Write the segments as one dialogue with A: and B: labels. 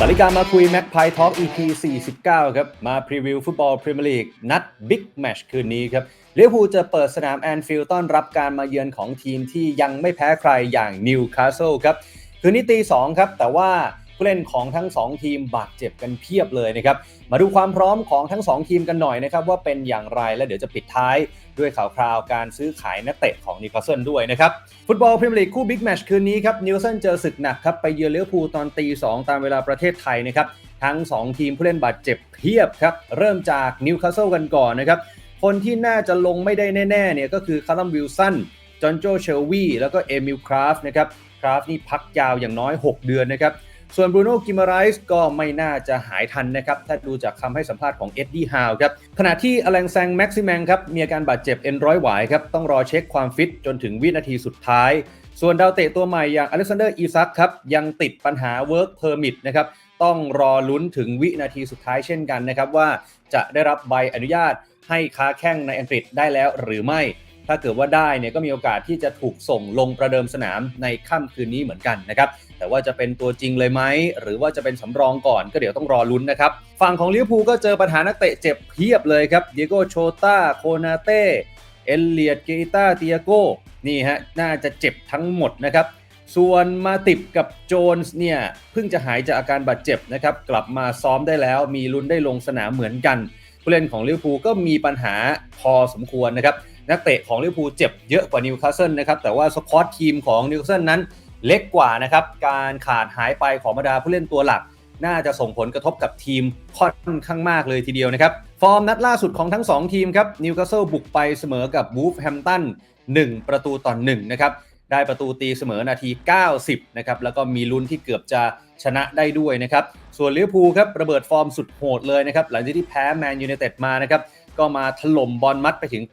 A: สาริกามาคุยแม็กพายทอก EP 49 ครับ มาพรีวิวฟุตบอลพรีเมียร์ลีกนัดบิ๊กแมชคืนนี้ครับเลี้ยวภูจะเปิดสนามแอนฟิลด์ต้อนรับการมาเยือนของทีมที่ยังไม่แพ้ใครอย่างนิวคาสเซิลครับ คืนนี้ตี2ครับ แต่ว่า ผู้เล่นของทั้ง 2 ทีมบาดเจ็บกันเพียบเลยนะครับ มาดูความพร้อมของทั้ง 2 ทีมกันหน่อยนะครับ ว่าเป็นอย่างไรและเดี๋ยวจะปิดท้ายด้วยข่าวคราวการซื้อขายนักเตะของนิวคาสเซิลด้วยนะครับ ฟุตบอลพรีเมียร์ลีกคู่บิ๊กแมชคืนนี้ครับนิวคาสเซิลเจอศึกหนักครับไปเยือนเลิเวภูตอนตี2ตามเวลาประเทศไทยนะครับทั้ง 2 ทีมผู้เล่นบาดเจ็บเพียบครับเริ่มจากนิวคาสเซิลกันก่อนนะครับคนที่น่าจะลงไม่ได้แน่ๆเนี่ยก็คือคาร์ลัมวิลสันจอห์นโจเชลวีแล้วก็เอมิลคราฟนะครับคราฟนี่พักยาวอย่างน้อย 6 เดือนนะครับ ส่วนบรูโน่กิมารายส์ก็ไม่น่าจะหายทันนะครับถ้าดูจากคำให้สัมภาษณ์ของเอ็ดดี้ฮาวครับขณะที่อลังแซงแม็กซิแมงครับมีอาการบาดเจ็บเอ็นร้อยหวายครับต้องรอเช็คความฟิตจนถึงวินาทีสุดท้ายส่วนดาวเตะตัวใหม่อย่างอเล็กซานเดอร์อีซักครับยังติดปัญหาเวิร์กเพอร์มิทนะครับต้องรอลุ้นถึงวินาทีสุดท้ายเช่นกันนะครับว่าจะได้รับใบอนุญาตให้ค้าแข้งในอังกฤษได้แล้วหรือไม่ ถ้าเกิดว่าได้เนี่ยก็มีโอกาสที่จะถูกส่งลงประเดิมสนามในค่ำคืนนี้เหมือนกันนะครับแต่ว่าจะเป็นตัวจริงเลยไหมหรือว่าจะเป็นสำรองก่อนก็เดี๋ยวต้องรอลุ้นนะครับฝั่งของลิเวอร์พูลก็เจอปัญหานักเตะเจ็บเพียบเลยครับเดียโกโชตาโคนาเต้เอลเลียดเกตาเตียโกนี่ฮะน่าจะเจ็บทั้งหมดนะครับส่วนมาติบกับโจนส์เนี่ยเพิ่งจะหายจากอาการบาดเจ็บนะครับกลับมาซ้อมได้แล้วมีลุ้นได้ลงสนามเหมือนกัน ผู้เล่นของลิเวอร์พูลก็มีปัญหาพอสมควรนะครับ นักเตะของลิเวอร์พูลเจ็บเยอะกว่านิวคาสเซิลนะครับแต่ว่าสควอตทีมของนิวคาสเซิลนั้นเล็กกว่านะครับการขาดหายไปของบรรดาผู้เล่นตัวหลัก น่าจะส่งผลกระทบกับทีมค่อนข้างมากเลยทีเดียวนะครับ ฟอร์มนัดล่าสุดของทั้ง 2 ทีมครับนิวคาสเซิลบุกไปเสมอกับบูฟแฮมตัน1 ประตูต่อ1นะครับได้ประตูตีเสมอนาที 90 นะครับ แล้วก็มีลุ้นที่เกือบจะชนะได้ด้วยนะครับ ส่วนลิเวอร์พูลครับระเบิดฟอร์มสุดโหดเลยนะครับ หลังจากที่แพ้แมนยูไนเต็ดมานะครับ ก็มาถล่มบอลมัดไปถึง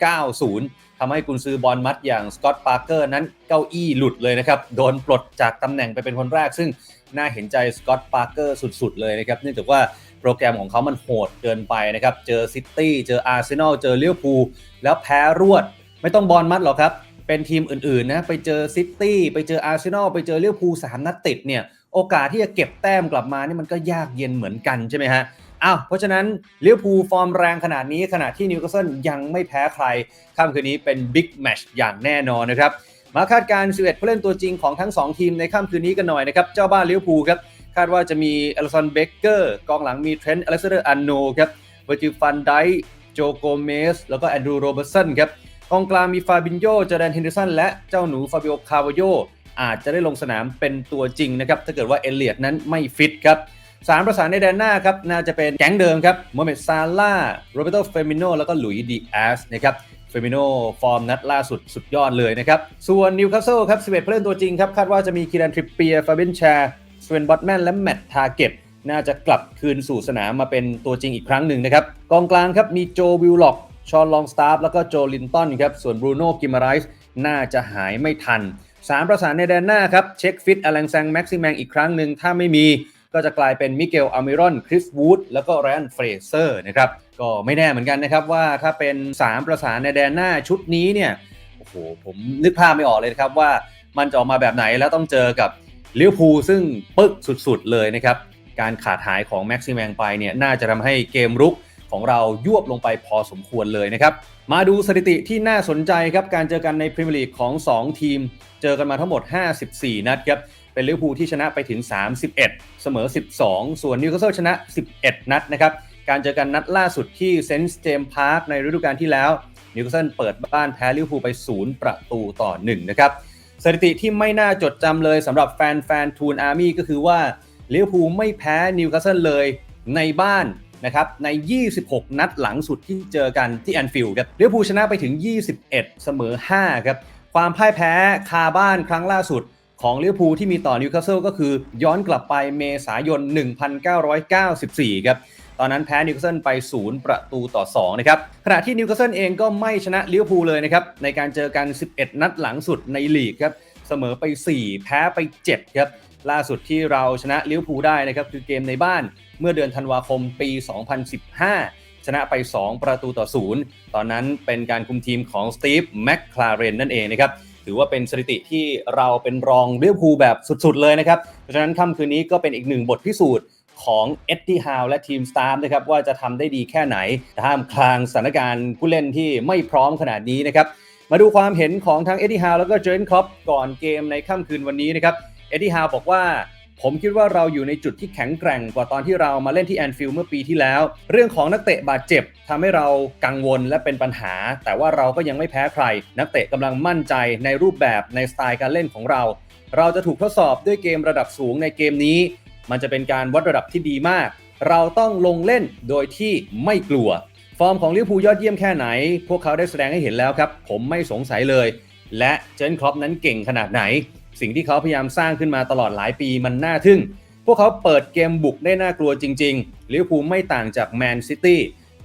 A: 90 ทำให้กุนซือบอลมัดอย่างสกอตต์ปาร์เกอร์นั้นเก้าอี้หลุดเลยนะครับ โดนปลดจากตำแหน่งไปเป็นคนแรก ซึ่งน่าเห็นใจสกอตต์ปาร์เกอร์สุดๆ เลยนะครับ เนื่องจากว่าโปรแกรมของเขามันโหดเกินไปนะครับ เจอซิตี้เจออาร์เซนอลเจอลิเวอร์พูลแล้วแพ้รวด ไม่ต้องบอลมัดหรอกครับ เป็นทีมอื่นๆนะไปเจอซิตี้ไปเจออาร์เซนอลไปเจอลิเวอร์พูลสามนัดติดเนี่ยโอกาสที่จะเก็บแต้มกลับมานี่มันก็ยากเย็นเหมือนกันใช่ไหมฮะ อ้าวเพราะฉะนั้นเลิเวอร์พูฟอร์มแรงขนาดนี้ขณะที่นิวคาสเซิลยังไม่แพ้ใครค่ำคืนนี้เป็นบิ๊กแมชอย่างแน่นอนนะครับมาคาดการณ์11 ผู้เล่นตัวจริงของทั้ง 2 ทีมในค่ำคืนนี้กันหน่อยนะครับ เจ้าบ้านเลิเวอร์พูครับ คาดว่าจะมีเอลซอนเบเกอร์กองหลังมีเทรนต์อเล็กซานเดอร์อันโนครับเวอร์จิฟันไดโจโกเมส แล้วก็แอนดรูโรเบอร์สันครับกองกลางมีฟาบินโยจอแดนเฮนเดอร์สันและเจ้าหนูฟาบิโอคาวาโยอาจจะได้ลงสนามเป็นตัวจริงนะครับถ้าเกิดว่าเอเลียดนั้นไม่ฟิตครับ สามประสานในแดนหน้าครับ น่าจะเป็นแก๊งเดิมครับโมเมดซาร่าโรเบโตเฟมิโนแล้วก็หลุยดีอาสนะครับเฟมิโนฟอร์มนัดล่าสุดสุดยอดเลยนะครับ ส่วนนิวคาสเซิลครับ 11ผู้เล่นตัวจริงครับ คาดว่าจะมีคีรันทริปเปียฟาเบนแชร์สเวนบอตแมนและแมตต์ทาเก็ตน่าจะกลับคืนสู่สนามมาเป็นตัวจริงอีกครั้งหนึ่งนะครับกองกลางครับมีโจวิลล็อกชอนลองสตาร์แล้วก็โจลินตันครับส่วนบรูโน่กิมาไรส์น่าจะหายไม่ทันสามประสานในแดนหน้าครับเช็คฟิตอลังแซงแม็กซิแมงอีกครั้งหนึ่งถ้าไม่มี ก็จะกลายเป็นมิเกลอามิรอน คริสวูด แล้วก็ไรนเฟรเซอร์นะครับ ก็ไม่แน่เหมือนกันนะครับว่าถ้าเป็น 3 ประสานในแดนหน้าชุดนี้เนี่ย โอ้โห ผมนึกภาพไม่ออกเลยนะครับว่ามันจะออกมาแบบไหนแล้วต้องเจอกับลิเวอร์พูลซึ่งปึ๊กสุดๆเลยนะครับ การขาดหายของแม็กซิแมงไปเนี่ยน่าจะทำให้เกมรุกของเรายวบลงไปพอสมควรเลยนะครับ มาดูสถิติที่น่าสนใจครับ การเจอกันในพรีเมียร์ลีกของ 2 ทีม เจอกันมาทั้งหมด 54 นัดครับ เป็นลิเวอร์พูลที่ชนะไปถึง 31 เสมอ 12 ส่วนนิวคาสเซิลชนะ 11 นัดนะครับ การเจอกันนัดล่าสุดที่เซนต์เจมส์พาร์คในฤดูกาลที่แล้วนิวคาสเซิลเปิดบ้านแพ้ลิเวอร์พูลไป 0 ประตูต่อ 1 นะครับ สถิติที่ไม่น่าจดจำเลยสำหรับแฟนแฟนทูนอาร์มี่ก็คือว่าลิเวอร์พูลไม่แพ้นิวคาสเซิลเลยในบ้านนะครับใน 26 นัดหลังสุดที่เจอกันที่แอนฟิลด์ครับลิเวอร์พูลชนะไปถึง 21 เสมอ 5 ครับ ความพ่ายแพ้คาบ้านครั้งล่าสุด ของลิเวอร์พูลที่มีต่อนิวคาสเซิลก็คือย้อนกลับไปเมษายน 1994 ครับ ตอนนั้นแพ้นิวคาสเซิลไป 0 ประตูต่อ 2 นะครับ ขณะที่นิวคาสเซิลเองก็ไม่ชนะลิเวอร์พูลเลยนะครับ ในการเจอกัน 11 นัดหลังสุดในลีกครับ เสมอไป 4 แพ้ไป 7 ครับ ล่าสุดที่เราชนะลิเวอร์พูลได้นะครับคือเกมในบ้านเมื่อเดือนธันวาคมปี 2015ชนะไป 2 ประตูต่อ 0 ตอนนั้นเป็นการคุมทีมของสตีฟแม็กคลาเรนนั่นเองนะครับ ถือว่าเป็นสถิติที่เราเป็นรองลิเรียบคูแบบสุดๆเลยนะครับ เพราะฉะนั้นค่ำคืนนี้ก็เป็นอีกหนึ่งบทพิสูจน์ของเอ็ดดี้ฮาวและทีมสตาร์นะครับว่าจะทำได้ดีแค่ไหนท่ามกลางสถานการณ์ผู้เล่นที่ไม่พร้อมขนาดนี้นะครับมาดูความเห็นของทั้งเอ็ดดี้ฮาวแล้วก็เจอร์นครอปก่อนเกมในค่ำคืนวันนี้นะครับเอ็ดดี้ฮาวบอกว่า ผมคิดว่าเราอยู่ในจุดที่แข็งแกร่งกว่าตอนที่เรามาเล่นที่แอนฟิลด์เมื่อปีที่แล้ว เรื่องของนักเตะบาดเจ็บทำให้เรากังวลและเป็นปัญหา แต่ว่าเราก็ยังไม่แพ้ใคร นักเตะกำลังมั่นใจในรูปแบบในสไตล์การเล่นของเรา เราจะถูกทดสอบด้วยเกมระดับสูงในเกมนี้ มันจะเป็นการวัดระดับที่ดีมาก เราต้องลงเล่นโดยที่ไม่กลัว ฟอร์มของลิเวอร์พูลยอดเยี่ยมแค่ไหน พวกเขาได้แสดงให้เห็นแล้วครับ ผมไม่สงสัยเลย และเจนครอปนั้นเก่งขนาดไหน สิ่งที่เขาพยายามสร้างขึ้นมาตลอดหลายปีมันน่าทึ่ง พวกเขาเปิดเกมบุกได้น่ากลัวจริงๆลิเวอร์พูลไม่ต่างจากแมนซิตี้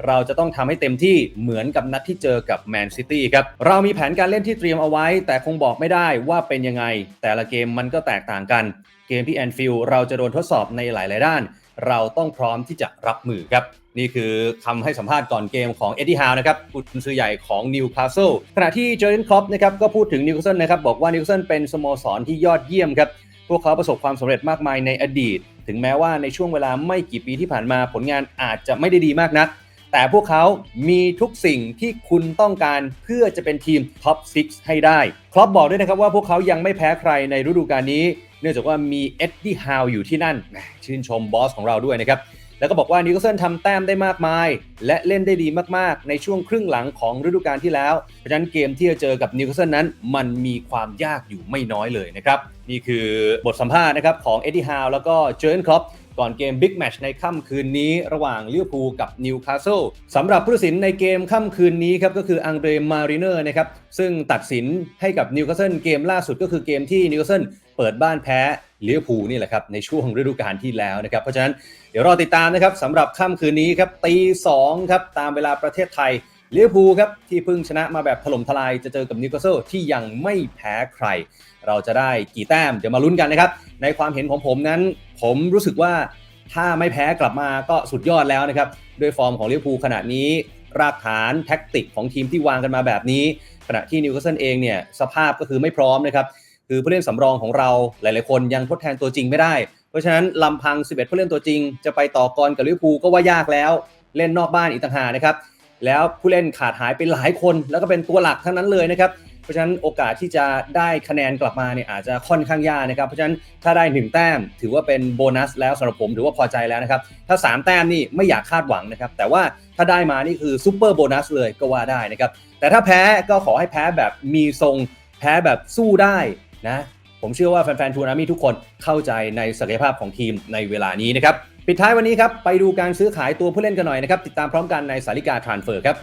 A: เราจะต้องทำให้เต็มที่เหมือนกับนัดที่เจอกับแมนซิตี้ครับ เรามีแผนการเล่นที่เตรียมเอาไว้ แต่คงบอกไม่ได้ว่าเป็นยังไง แต่ละเกมมันก็แตกต่างกัน เกมที่แอนฟิลด์เราจะโดนทดสอบในหลาย ๆ ด้าน เราต้องพร้อมที่จะรับมือครับ นี่คือคำให้สัมภาษณ์ก่อนเกมของเอ็ดดี้ฮาวนะครับผู้กุนซือใหญ่ของนิวคาสเซิลขณะที่เจอร์เนครอปนะครับก็พูดถึงนิวคาสเซิลนะครับบอกว่านิวคาสเซิลเป็นสโมสรที่ยอดเยี่ยมครับพวกเขาประสบความสำเร็จมากมายในอดีต ถึงแม้ว่าในช่วงเวลาไม่กี่ปีที่ผ่านมาผลงานอาจจะไม่ได้ดีมากนัก แต่พวกเขามีทุกสิ่งที่คุณต้องการเพื่อจะเป็นทีมท็อป 6 ให้ได้ ครอปบอกด้วยนะครับว่าพวกเขายังไม่แพ้ใครในฤดูกาลนี้ เนื่องจากว่ามีเอ็ดดี้ฮาวอยู่ที่นั่น ชื่นชมบอสของเราด้วยนะครับ แล้วก็บอกว่านิวคาสเซิลทำแต้มได้มากมาย และเล่นได้ดีมากๆ ในช่วงครึ่งหลังของฤดูกาลที่แล้ว เพราะฉะนั้นเกมที่จะเจอกับนิวคาสเซิลนั้น มันมีความยากอยู่ไม่น้อยเลยนะครับ นี่คือบทสัมภาษณ์นะครับของเอ็ดดี้ฮาวแล้วก็เจอร์นครอป ก่อนเกมบิ๊กแมช์ในค่ำคืนนี้ระหว่างลิเวอร์พูลกับนิวคาสเซิลสำหรับผู้ตัดสินในเกมค่ำคืนนี้ครับก็คืออังเดรมาริเนอร์นะครับซึ่งตัดสินให้กับนิวคาสเซิลเกมล่าสุดก็คือเกมที่นิวคาสเซิลเปิดบ้านแพ้ลิเวอร์พูลนี่แหละครับในช่วงฤดูกาลที่แล้วนะครับเพราะฉะนั้นเดี๋ยวรอติดตามนะครับสำหรับค่ำคืนนี้ครับตีสองครับตามเวลาประเทศไทย ลิเวอร์พูครับที่เพิ่งชนะมาแบบถล่มทลายจะเจอกับนิวคาสเซิลที่ยังไม่แพ้ใคร เราจะได้กี่แต้ม เดี๋ยวมาลุ้นกันนะครับ ในความเห็นของผมนั้น ผมรู้สึกว่าถ้าไม่แพ้กลับมาก็สุดยอดแล้วนะครับด้วยฟอร์มของลิเวอร์พูขณะนี้ รากฐานแท็กติกของทีมที่วางกันมาแบบนี้ ขณะที่นิวคาสเซิลเองเนี่ยสภาพก็คือไม่พร้อมนะครับคือผู้เล่นสำรองของเราหลาย ๆ คนยังทดแทนตัวจริงไม่ได้เพราะฉะนั้นลำพัง 11 ผู้เล่นตัวจริง จะไปต่อกรกับลิเวอร์พูลก็ว่ายากแล้ว เล่นนอกบ้านอีกต่างหากนะครับ แล้วผู้เล่นขาดหายไปหลายคน แล้วก็เป็นตัวหลักทั้งนั้นเลยนะครับ เพราะฉะนั้นโอกาสที่จะได้คะแนนกลับมาเนี่ยอาจจะค่อนข้างยากนะครับ เพราะฉะนั้นถ้าได้ 1 แต้ม ถือว่าเป็นโบนัสแล้วสำหรับผมถือว่าพอใจแล้วนะครับ ถ้า 3 แต้มนี่ไม่อยากคาดหวังนะครับ แต่ว่าถ้าได้มานี่คือซูเปอร์โบนัสเลยก็ว่าได้นะครับ แต่ถ้าแพ้ก็ขอให้แพ้แบบมีทรงแพ้แบบสู้ได้นะ ผมเชื่อว่าแฟนๆทูนามิทุกคนเข้าใจในศักยภาพของทีมในเวลานี้นะครับ ปิดท้ายวันนี้ครับ ไปดูการซื้อขายตัวผู้เล่นกันหน่อยนะครับ ติดตามพร้อมกันในสาริกาทรานเฟอร์ครับ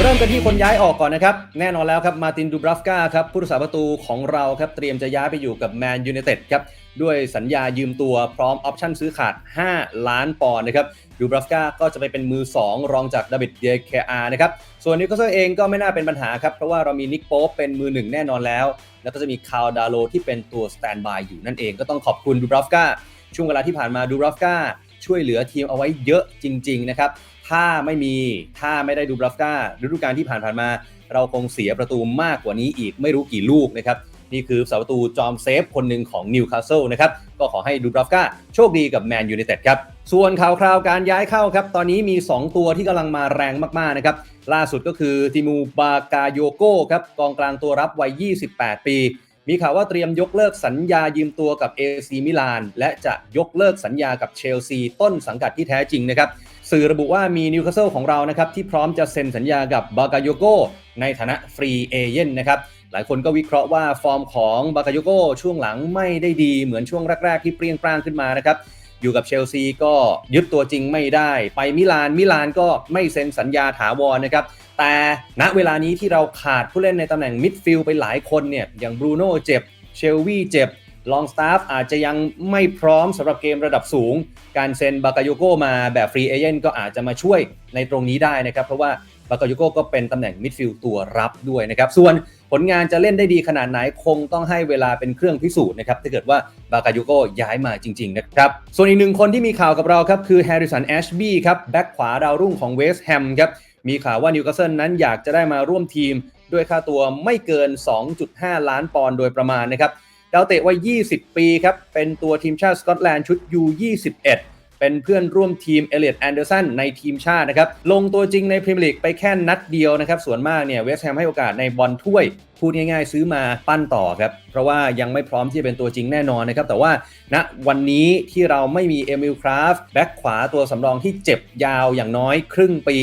A: เริ่มกันที่คนย้ายออกก่อนนะครับ แน่นอนแล้วครับ มาตินดูบราฟกาครับ ผู้รักษาประตูของเราครับ เตรียมจะย้ายไปอยู่กับแมนยูเนเต็ดครับ ด้วยสัญญายืมตัวพร้อมออปชั่นซื้อขาด 5 ล้านปอนด์นะครับดูบราฟกาก็จะไปเป็นมือ 2 รองจากดาวิดเดเคอาร์นะครับ ส่วนนิวคาสเซเองก็ไม่น่าเป็นปัญหาครับ เพราะว่าเรามีนิกโป๊ปเป็นมือหนึ่งแน่นอนแล้ว แล้วก็จะมีคาวดาโลที่เป็นตัวสแตนบายอยู่นั่นเองก็ต้องขอบคุณดูบราฟกาช่วงเวลาที่ผ่านมาดูบราฟกาช่วยเหลือทีมเอาไว้เยอะจริง ๆ นะครับ ถ้าไม่มี ถ้าไม่ได้ดูบราฟกาฤดูกาลที่ผ่านๆมา เราคงเสียประตูมากกว่านี้อีกไม่รู้กี่ลูกนะครับ นี่คือเสาประตูจอมเซฟคนหนึ่งของนิวคาสเซิลนะครับ ก็ขอให้ดูบราฟกาโชคดีกับแมนยูไนเต็ดครับ ส่วนข่าวคราวการย้ายเข้าครับ ตอนนี้มี 2 ตัวที่กำลังมาแรงมาก ๆ นะครับ ล่าสุดก็คือติมูบากาโยโก้ครับกองกลางตัวรับวัย 28 ปี มีข่าวว่าเตรียมยกเลิกสัญญายืมตัวกับ AC มิลานและจะยกเลิกสัญญากับเชลซีต้นสังกัดที่แท้จริงนะครับสื่อระบุว่ามีนิวคาสเซิลของเรานะครับที่พร้อมจะเซ็นสัญญากับบากาโยโกในฐานะฟรีเอเย่นนะครับ หลายคนก็วิเคราะห์ว่าฟอร์มของบากาโยโกช่วงหลังไม่ได้ดีเหมือนช่วงแรก ๆ ที่เปรี้ยงปร้างขึ้นมานะครับอยู่กับเชลซีก็ยึดตัวจริงไม่ได้ ไปมิลานมิลานก็ไม่เซ็นสัญญาถาวรนะครับแต่ณเวลานี้ที่เราขาดผู้เล่นในตำแหน่งมิดฟิลด์ไปหลายคนเนี่ยอย่างบรูโน่เจ็บเชลวีเจ็บลองสตาฟอาจจะยังไม่พร้อมสำหรับเกมระดับสูง การเซ็นบากายโกมาแบบฟรีเอเจนต์ก็อาจจะมาช่วยในตรงนี้ได้นะครับ เพราะว่า บากาโยโก้ก็เป็นตำแหน่งมิดฟิลด์ตัวรับด้วยนะครับ ส่วนผลงานจะเล่นได้ดีขนาดไหนคงต้องให้เวลาเป็นเครื่องพิสูจน์นะครับถ้าเกิดว่าบากาโยโก้ย้ายมาจริงๆนะครับ ส่วนอีกหนึ่งคนที่มีข่าวกับเราครับคือแฮร์ริสันแอชบี้ครับแบ็กขวาดาวรุ่งของเวสต์แฮมครับมีข่าวว่านิวคาสเซิลนั้นอยากจะได้มาร่วมทีม ด้วยค่าตัวไม่เกิน 2.5 ล้านปอนด์โดยประมาณนะครับดาวเตะวัย 20 ปีครับเป็นตัวทีมชาติสกอตแลนด์ชุด U21 เป็นเพื่อนร่วมทีมเอเลียดแอนเดอร์สันในทีมชาตินะครับ ลงตัวจริงในพรีเมียร์ลีกไปแค่นัดเดียวนะครับ ส่วนมากเนี่ยเวสต์แฮมให้โอกาสในบอลถ้วย พูดง่ายๆ ซื้อมาปั้นต่อครับ เพราะว่ายังไม่พร้อมที่จะเป็นตัวจริงแน่นอนนะครับ แต่ว่าณวันนี้ที่เราไม่มีเอมิลคราฟแบ็กขวาตัวสำรองที่เจ็บยาวอย่างน้อยครึ่งปี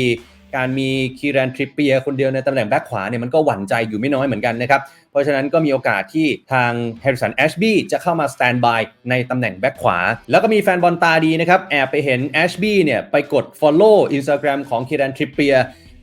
A: การมีคีแรนทริปเปียคนเดียวในตำแหน่งแบ็กขวาเนี่ยมันก็หวั่นใจอยู่ไม่น้อยเหมือนกันนะครับ เพราะฉะนั้นก็มีโอกาสที่ทางแฮร์ริสันแอชบีจะเข้ามาสแตนบายในตำแหน่งแบ็กขวา แล้วก็มีแฟนบอลตาดีนะครับ แอบไปเห็นแอชบีเนี่ยไปกด Follow Instagram ของคีแรนทริปเปีย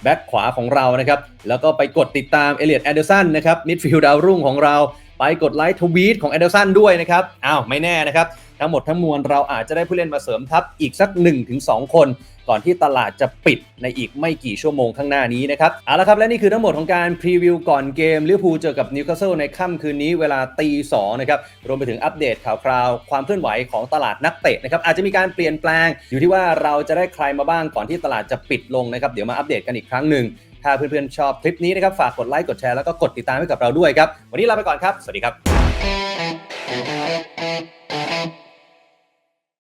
A: แบ็กขวาของเรานะครับ แล้วก็ไปกดติดตามเอเลียดแอนเดอร์สันนะครับมิดฟิลด์ดาวรุ่งของเรา ไปกดไลค์ทวีตของแอนเดอร์สันด้วยนะครับ อ้าวไม่แน่นะครับ ทั้งหมดทั้งมวลเราอาจจะได้ผู้เล่นมาเสริมทัพอีกสัก 1-2 คน ก่อนที่ตลาดจะปิดในอีกไม่กี่ชั่วโมงข้างหน้านี้นะครับ เอาละครับ และนี่คือทั้งหมดของการพรีวิวก่อนเกมลิเวอร์พูลเจอกับนิวคาสเซิลในค่ำคืนนี้เวลาตีสองนะครับ รวมไปถึงอัปเดตข่าวคราวความเคลื่อนไหวของตลาดนักเตะนะครับ อาจจะมีการเปลี่ยนแปลงอยู่ที่ว่าเราจะได้ใครมาบ้างก่อนที่ตลาดจะปิดลงนะครับ เดี๋ยวมาอัปเดตกันอีกครั้งหนึ่ง ถ้าเพื่อนๆชอบคลิปนี้นะครับฝากกดไลค์กดแชร์แล้วก็กดติดตามให้กับเราด้วยครับวันนี้ลาไปก่อนครับสวัสดีครับ